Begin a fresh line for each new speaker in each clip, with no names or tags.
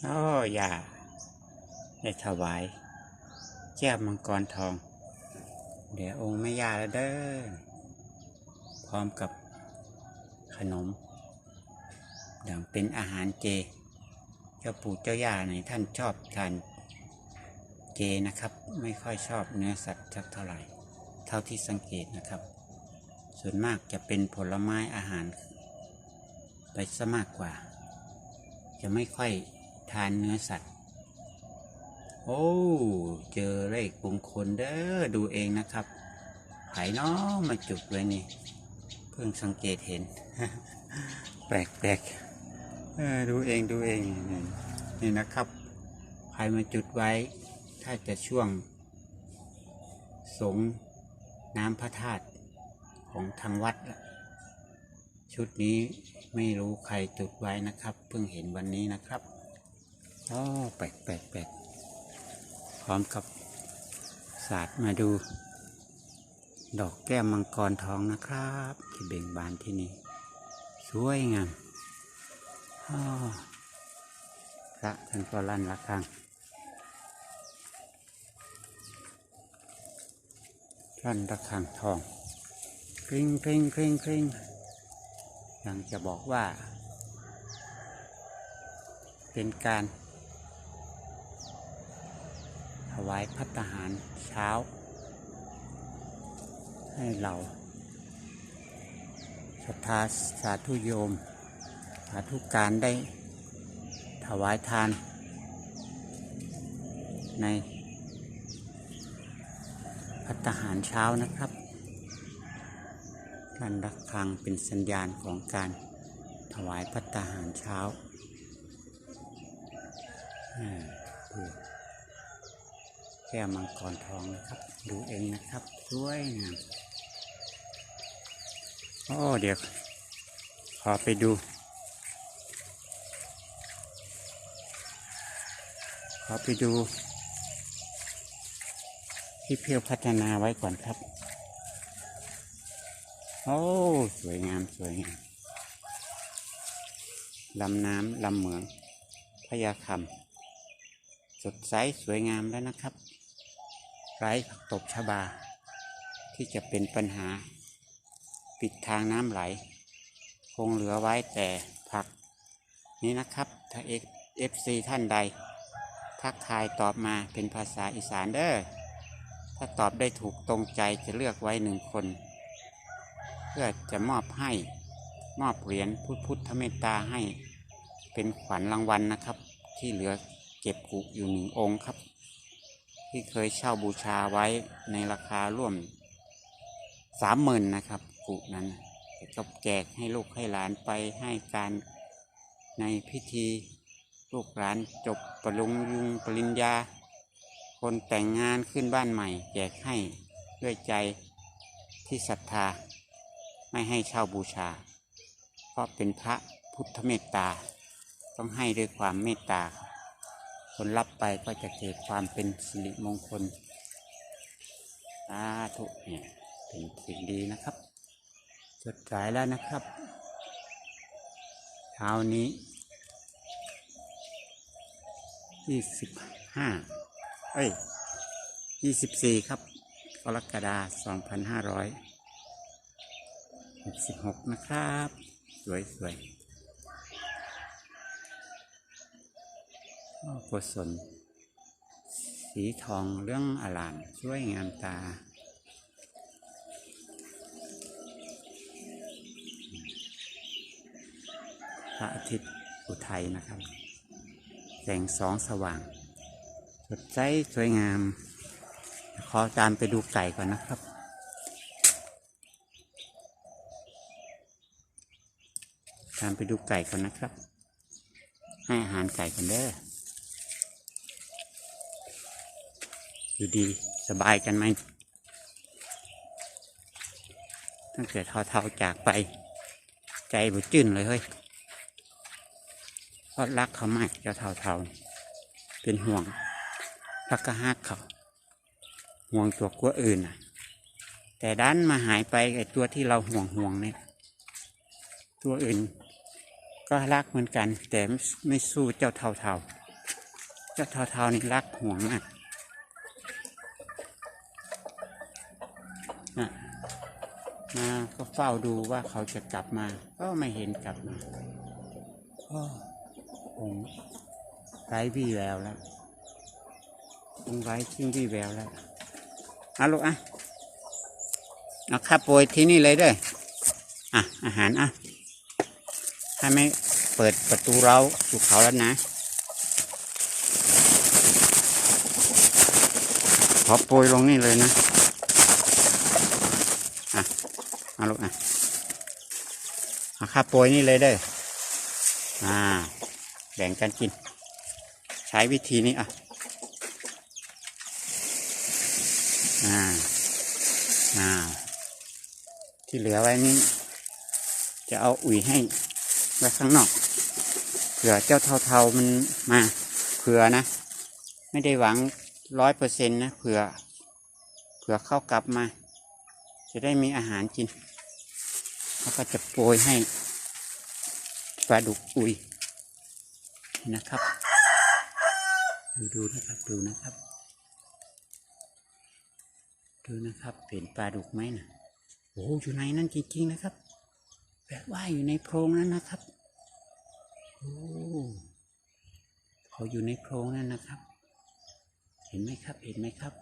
อ้ย่าได้ถวาย แก้วมังกรทอง เดี๋ยวองค์แม่ย่าแล้วเด้อ พร้อมกับขนม อย่างเป็นอาหารเจ เจ้าปู่เจ้าย่าในท่านชอบทานเจนะครับ ไม่ค่อยชอบเนื้อสัตว์สักเท่าไหร่ เท่าที่สังเกตนะครับ ส่วนมากจะเป็นผลไม้อาหาร ไปซะมากกว่า จะไม่ค่อย ทานเนื้อสัตว์ โอ้ เจอเลขมงคลเด้อดูเองนะครับไผ่น้อมาจุดไว้นี่ เพิ่งสังเกตเห็น แปลกแปลกดูเองดูเองนี่นะครับใครมาจุดไว้ ถ้าจะช่วง สงน้ำพระธาตุของทางวัด ชุดนี้ไม่รู้ใครจุดไว้นะครับ เพิ่งเห็นวันนี้นะครับ อ๋อแปลกแปลกแปลกพร้อมกับศาสตร์มาดู ดอกแก้วมังกรทองนะครับ ที่เบ่งบานที่นี่ สวยงามอ้พระท่านก็ลั่นละครังลั่นระฆังทองกริ้งกริ้งกริ้งกริ้งยังจะบอกว่า เป็นการ ถ วายพัตตาหารเช้า ให้เราศรัทธาสาธุโยม สาธุการได้ถวายทาน ในพัตตาหารเช้านะครับการรักฆังเป็นสัญญาณของการถวายพัตตาหารเช้าอ่าดูแก้วมังกรทองนะครับ ดูเองนะครับสวยงามโอ้เดี๋ยวขอไปดู ขอไปดู ที่เพียวพัฒนาไว้ก่อนครับ โอ้สวยงามสวยงามลำน้ำลำเหมืองพญาคำสดใสสวยงามแล้วนะครับ ไร้ผักตบชบา ที่จะเป็นปัญหา ปิดทางน้ำไหล คงเหลือไว้แต่ผัก นี้นะครับ ถ้าเอฟซีท่านใด ทักทายตอบมาเป็นภาษาอีสานเด้อถ้าตอบได้ถูกตรงใจจะเลือกไว้หนึ่งคน เพื่อจะมอบให้มอบเหรียญพุทธพุทธเมตตาให้เป็นขวัญรางวัลนะครับ ที่เหลือเก็บกุอยู่หนึ่งองค์ครับ ที่เคยเช่าบูชาไว้ในราคาร่วมสามหมื่นนะครับกุนั้นก็แจกให้ลูกให้หลานไปให้การในพิธีลูกหลานจบปรุงยุงปริญญา คนแต่งงานขึ้นบ้านใหม่ แจกให้ด้วยใจที่ศรัทธา ไม่ให้เช่าบูชา เพราะเป็นพระพุทธเมตตา ต้องให้ด้วยความเมตตาครับ คนรับไปก็จะเกิดความเป็นสิริมงคลสาธุเนี่ยเป็นสิ่งดีนะครับจดสายแล้วนะครับเช้านี้ยี่สิบห้าเอ้ยยี่สิบสี่ครับกรกฎาสองพันห้าร้อยหกสิบหกนะครับ สวยสวย กุศล สีทองเรื่องอลามช่วยงามตา พระอาทิตย์อุทัยนะครับ แสงสองสว่าง สดใสสวยงาม ขอตามไปดูไก่ก่อนนะครับตามไปดูไก่ก่อนนะครับ ให้อาหารไก่กันเด้อ อยู่ดีสบายกันไหมตั้งแต่เท่าๆจากไป ใจบุจื้นเลยเฮ้ยเพราะรักเขามากเจ้าเท่าๆเป็นห่วงรักก็ฮักเขา ห่วงตัวกลัวอื่นน่ะ แต่ด้านมาหายไปไอ้ตัวที่เราห่วงห่วงเนี่ย ตัวอื่น ก็รักเหมือนกัน แต่ไม่สู้เจ้าเท่าเท่าเจ้าเทาๆนี่รักห่วงมากนะ มาก็เฝ้าดูว่าเขาจะกลับมา ก็ไม่เห็นกลับมาอ้คงไร้วี่แววแล้วคงไร้ทิ้งวี่แววแล้วเอาลูกอะเอาข้าโปรยที่นี่เลยเด้ออะอาหารอะถ้าไม่เปิดประตูเราสู่เขาแล้วนะ ขอโปรยลงนี่เลยนะ อะ เอาลูกอะเอาข้าโปรยนี่เลยเด้ออ่า แบ่งกันกิน ใช้วิธีนี้อะ อ่า อ่า ที่เหลือไว้นี้ จะเอาอุ่ยให้ไว้ข้างนอก เผื่อเจ้าเทาๆมันมา เผื่อนะ ไม่ได้หวังร้อยเปอร์เซ็นต์นะ เผื่อ เผื่อเข้ากลับมา จะได้มีอาหารกิน แล้วก็จะโปรยให้ปลาดุกอุยนะครับ ดูดูนะครับดูนะครับ ดูนะครับเห็นปลาดุกไหมนะโอ้อยู่ในนั้นจริงๆนะครับ แบบว่าอยู่ในโพรงนั้นนะครับโอ้เขาอยู่ในโพรงนั้นนะครับ เห็นไหมครับเห็นไหมครับ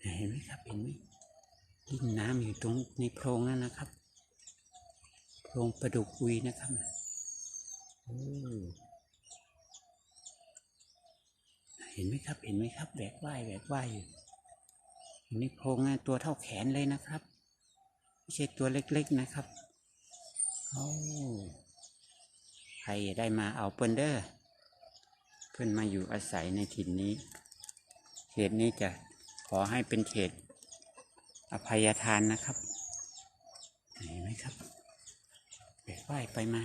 เห็นไหมครับเห็นไหม ยิ่งน้ำอยู่ตรงในโพรงนั้นนะครับ โพรงปลาดุกอุยนะครับเห็นไหมครับ เห็นไหมครับแบกว่ายแบกว่ายอยู่ในโพรงนะตัวเท่าแขนเลยนะครับไม่ใช่ตัวเล็กๆนะครับโอ้ใครได้มาเอาเปิ้นเด้อเพื่อนมาอยู่อาศัยในถิ่นนี้ เขตนี้จะขอให้เป็นเขต อภัยทานนะครับ เห็นไหมครับแบกว่ายไปมา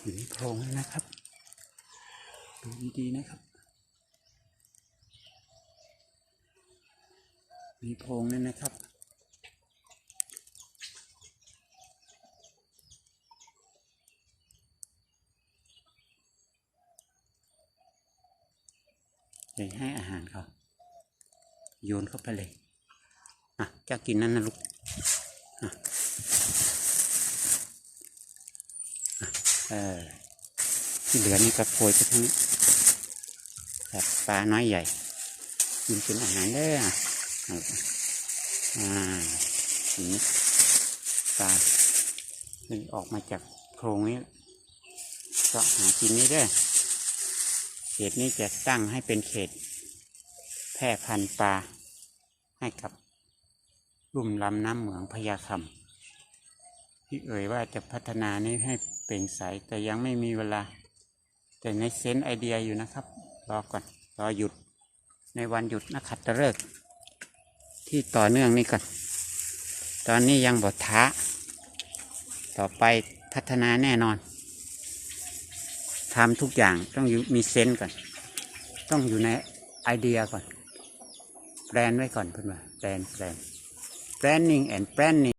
อยู่ในโพรงนะครับดูดีๆนะครับ มีโพรงนั่นนะครับเดี๋ยวให้อาหารเขาโยนเข้าไปเลย อะเจะกินนั่นนะลูกเออที่เหลือนี่ก็โปรยไปทั้งแบบปลาน้อยใหญ่กินเป็นอาหารเด้อะอาอ่าทีนี้ปลาขึ้นออกมาจากโพรงนี้ก็หากินนี้เด้เขตนี้จะตั้งให้เป็นเขต แพร่พันธุ์ปลาให้กับ ลุ่มลำน้ำเหมืองพญาคำที่เอ่ยว่าจะพัฒนานี้ให้เปล่งใสแต่ยังไม่มีเวลา แต่ในเซนไอเดียอยู่นะครับ รอก่อน รอหยุด ในวันหยุดนักขัตฤกษ์ที่ต่อเนื่องนี่ก่อน ตอนนี้ยังบดท้า ต่อไปพัฒนาแน่นอนทำทุกอย่างต้องมีเซนก่อน ต้องอยู่ในไอเดียก่อนแปลนไว้ก่อนเพื่อนว่าแปลนแปลน planning and planning